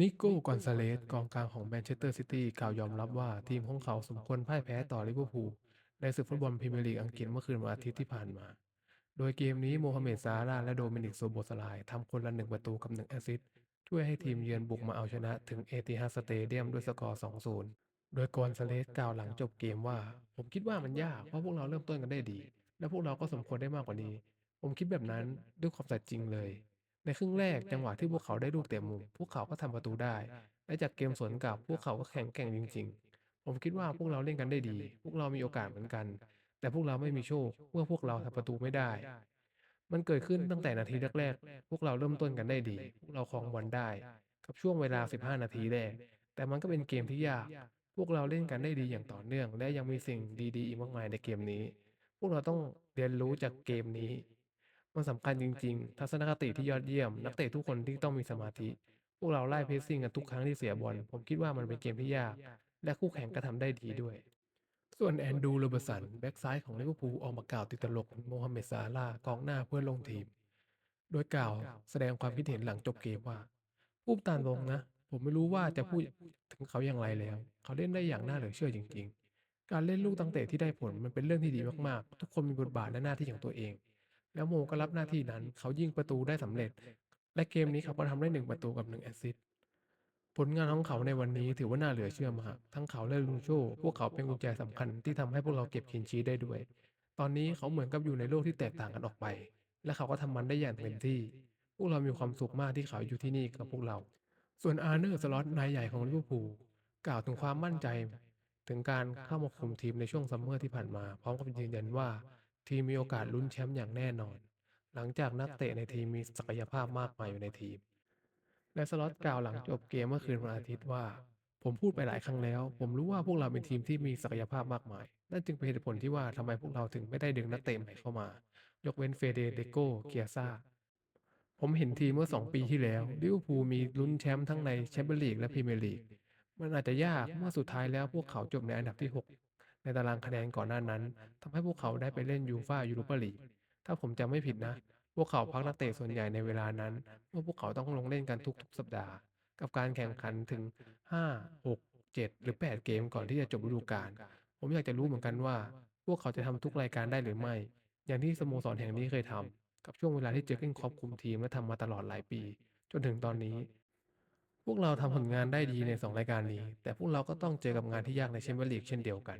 นิโก้กอนซาเลสกองกลางของแมนเชสเตอร์ซิตี้กล่าวยอมรับว่าทีมของเขาสมควรพ่ายแพ้ต่อลิเวอร์พูลในศึกฟุตบอลพรีเมียร์ลีกอังกฤษเมื่อคืนวันอาทิตย์ที่ผ่านมา โดยเกมนี้โมฮัมเหม็ดซาลาห์และโดมินิกโซโบสลายทำคนละหนึ่งประตูกับหนึ่งแอสซิสต์ช่วยให้ทีมเยือนบุกมาเอาชนะถึงเอติฮัสเตเดียมด้วยสกอร์ 2-0 โดยกอนซาเลสกล่าวหลังจบเกมว่า ผมคิดว่ามันยากเพราะพวกเราเริ่มต้นกันได้ดี และพวกเราก็สมควรได้มากกว่านี้ ผมคิดแบบนั้นด้วยความสัตย์จริงเลย ในครึ่งแรกจังหวะที่พวกเขาได้ลูกเตะมุม พวกเขาก็ทำประตูได้ และจากเกมสวนกลับพวกเขาก็แข็งแกร่งจริง ๆ ผมคิดว่าพวกเราเล่นกันได้ดี พวกเรามีโอกาสเหมือนกัน แต่พวกเราไม่มีโชคเมื่อพวกเราทำประตูไม่ได้ มันเกิดขึ้นตั้งแต่นาทีแรกๆพวกเราเริ่มต้นกันได้ดี พวกเราครองบอลได้ กับช่วงเวลา 15 นาทีแรก แต่มันก็เป็นเกมที่ยาก พวกเราเล่นกันได้ดีอย่างต่อเนื่อง และยังมีสิ่งดีๆอีกมากมายในเกมนี้ พวกเราต้องเรียนรู้จากเกมนี้ มันสำคัญจริง ๆ ทัศนคติที่ยอดเยี่ยม นักเตะทุกคนที่ต้องมีสมาธิ พวกเราไล่เพรสซิ่งกันทุกครั้งที่เสียบอล ผมคิดว่ามันเป็นเกมที่ยาก และคู่แข่งก็ทำได้ดีด้วย ส่วนแอนดูโรเบร์สัน แบ็กซ้ายของลิเวอร์พูลออกมากล่าวติดตลกโมฮัมเหม็ดซาลากองหน้าเพื่อนร่วมทีม โดยกล่าวแสดงความคิดเห็นหลังจบเกมว่าพูดตามตรงนะ ผมไม่รู้ว่าจะพูดถึงเขาอย่างไรแล้ว เขาเล่นได้อย่างน่าเหลือเชื่อจริง ๆ การเล่นลูกตั้งเตะที่ได้ผลมันเป็นเรื่องที่ดีมากๆ ทุกคนมีบทบาทและหน้าที่ของตัวเอง แล้วโมก็รับหน้าที่นั้น เขายิงประตูได้สำเร็จ และเกมนี้เขาก็ทำได้หนึ่งประตูกับหนึ่งแอสซิสต์ผลงานของเขาในวันนี้ถือว่าน่าเหลือเชื่อมากทั้งเขาและลุงโชพวกเขาเป็นกุญแจสำคัญที่ทำให้พวกเราเก็บคลีนชีได้ด้วย ตอนนี้เขาเหมือนกับอยู่ในโลกที่แตกต่างกันออกไป และเขาก็ทำมันได้อย่างเต็มที่ พวกเรามีความสุขมากที่เขาอยู่ที่นี่กับพวกเรา ส่วนอาร์เนอร์สล็อตนายใหญ่ของลิเวอร์พูลกล่าวถึงความมั่นใจ ถึงการเข้ามาคุมทีมในช่วงซัมเมอร์ที่ผ่านมา พร้อมกับยืนยันว่า ทีมมีโอกาสลุ้นแชมป์อย่างแน่นอน หลังจากนักเตะในทีมมีศักยภาพมากมายอยู่ในทีม และสล็อตกล่าวหลังจบเกมเมื่อคืนวันอาทิตย์ว่า ผมพูดไปหลายครั้งแล้ว ผมรู้ว่าพวกเราเป็นทีมที่มีศักยภาพมากมาย นั่นจึงเป็นเหตุผลที่ว่าทำไมพวกเราถึงไม่ได้ดึงนักเตะใหม่เข้ามา ยกเว้นเฟเดเดโกเกียซ่าผมเห็นทีมเมื่อ 2 ปีที่แล้วลิเวอร์พูลมีลุ้นแชมป์ทั้งในแชมเปี้ยนลีกและพรีเมียร์ลีก มันอาจจะยากเมื่อสุดท้ายแล้วพวกเขาจบในอันดับที่6 ในตารางคะแนนก่อนหน้านั้นทำให้พวกเขาได้ไปเล่นยูฟ่ายูโรปาลีกถ้าผมจำไม่ผิดนะ พวกเขาพักนักเตะส่วนใหญ่ในเวลานั้น เมื่อพวกเขาต้องลงเล่นกันทุกๆ สัปดาห์ กับการแข่งขันถึง 5 6 7 หรือ 8 เกมก่อนที่จะจบฤดูกาลผมอยากจะรู้เหมือนกันว่า พวกเขาจะทำทุกรายการได้หรือไม่ อย่างที่สโมสรแห่งนี้เคยทำกับช่วงเวลาที่เจอเก้นคล็อปคุมทีมและทำมาตลอดหลายปี จนถึงตอนนี้ พวกเราทำผลงานได้ดีใน 2 รายการนี้ แต่พวกเราก็ต้องเจอกับงานที่ยากในแชมเปี้ยนลีกเช่นเดียวกัน